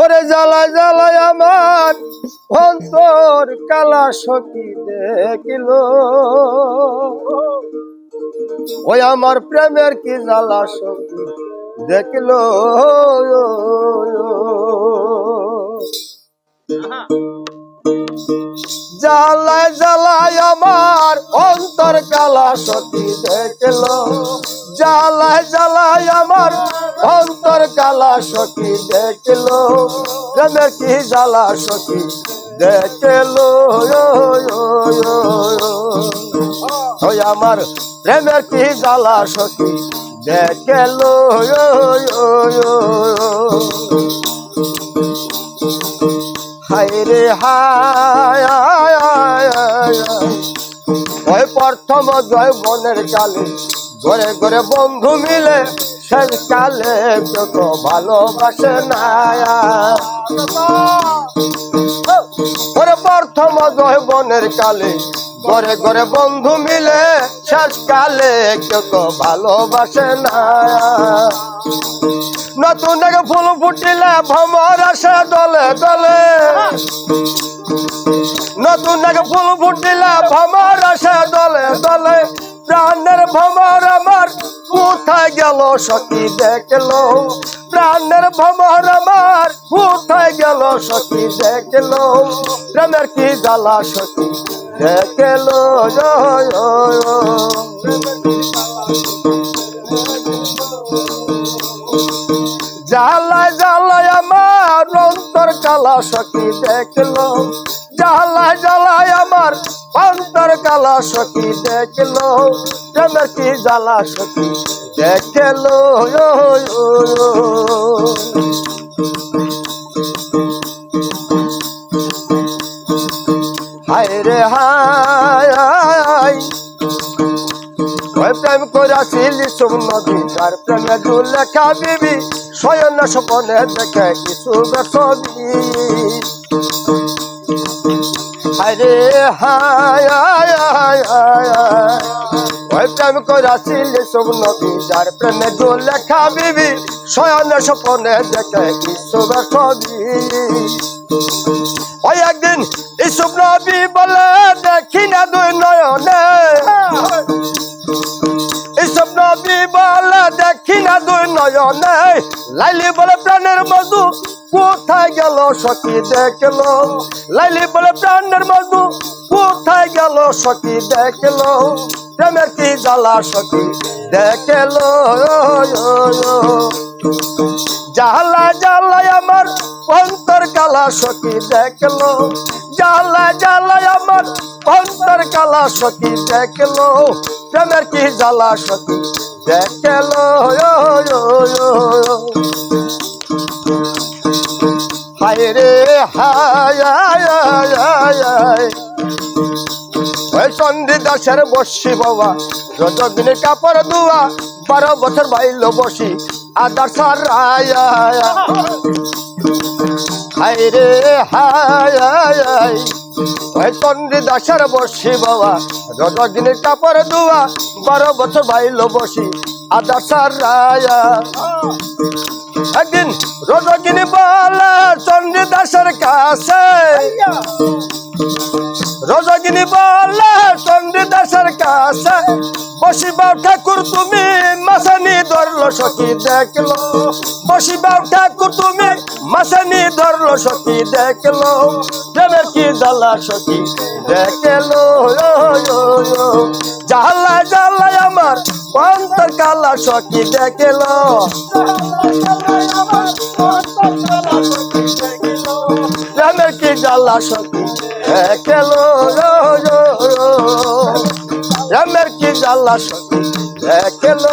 ওরে জ্বালায় জ্বালায় আমার অন্তর কালা সখী দেখিল। ওই আমার প্রেমের কি জ্বালা সখী দেখিল। জ্বালায় জ্বালায় আমার অন্তর কালা সখী দেখল। জ্বালায় জ্বালায় আমার অন্তর কালা সখী দেখল। কি জ্বালা সখী দেখল? ওই আমার প্রেমের কি জ্বালা সখী দেখল? হায় রে, হায়। ওই প্রথম জয় বনের কালে ঘরে ঘরে বন্ধু মিলে শেষ কালে যত ভালোবাসে না প্রথম জয় বনের কালে ঘরে ঘরে বন্ধু মিলে শেষ কালে যত ভালোবাসে না নতুন এক ফুল ফুটিলে ভ্রমর আসে দলে দলে। নতুন এক ফুল ফুটিলে ভ্রমর আসে দলে দলে। প্রাণের ভ্রমর আমার কোথায় গেল সখী দেখল? প্রাণের ভ্রমর আমার কোথায় গেল সখী দেখল? প্রেমের কি জ্বালা সখী দেখল? জ্বালায় জ্বালায় আমার অন্তর কালা সখী দেখল। জ্বালায় জ্বালায় আমার অন্তর কালা সখী দেখল প্রেমের কি জ্বালা সখী দেখল? হায় রে হায় প্রেম করাছিল নদী তার প্রেমে লেখা বিবি শয়ন স্বপনে দেখে কিছু ছবি আরে হায়। ওই প্রেম করাছিল নদী যার প্রেমে লেখা বিবি, শয়ন স্বপনে দেখে কিছু ছবি ওই একদিন ইসুব নবী বলে, দেখি না দুই নয়নে। এসব নবী বলে, দেখি না দুই নয়নে। লাইলি বলে, প্রাণের মধু কোথায় গেল সখী দেখল? লাইলি বলে প্রাণের মধু কোথায় গেল সখী দেখল? প্রেমের কি জ্বালা সখী দেখল? জ্বালা জ্বালায় আমার অন্তর কালা সখী দেখল। জ্বালা জ্বালায় আমার অন্তর কালা সখী দেখল। প্রেমের কি জ্বালা সখী দেখল? হায়। ওই দাসের বসি বাবা রজদিনের কাপড় দুয়া বারো বছর বাইল বসি, আদার সার। হায় রে, হায়। ওই দাসের বসি বাবা রজদিনের কাপড় দুয়া বারো বছর বাইল বসি, আদার। একদিন বলে চন্দ্রী দাসের কাছে রজকিনী বলে, চন্ডী দাসের কাছে। বসিবাও ঠাকুর তুমি, মাসানি ধরলো সখী দেখল। বসিবাও ঠাকুর তুমি, মাসানি ধরলো সখী দেখল। প্রেমের কি জ্বালা সখী দেখল? জ্বালা জ্বালায় আমার অন্তর কালা সখী দেখল। কি জ্বালা সখী খেলো রামের কি জ্বালা সখী দেখল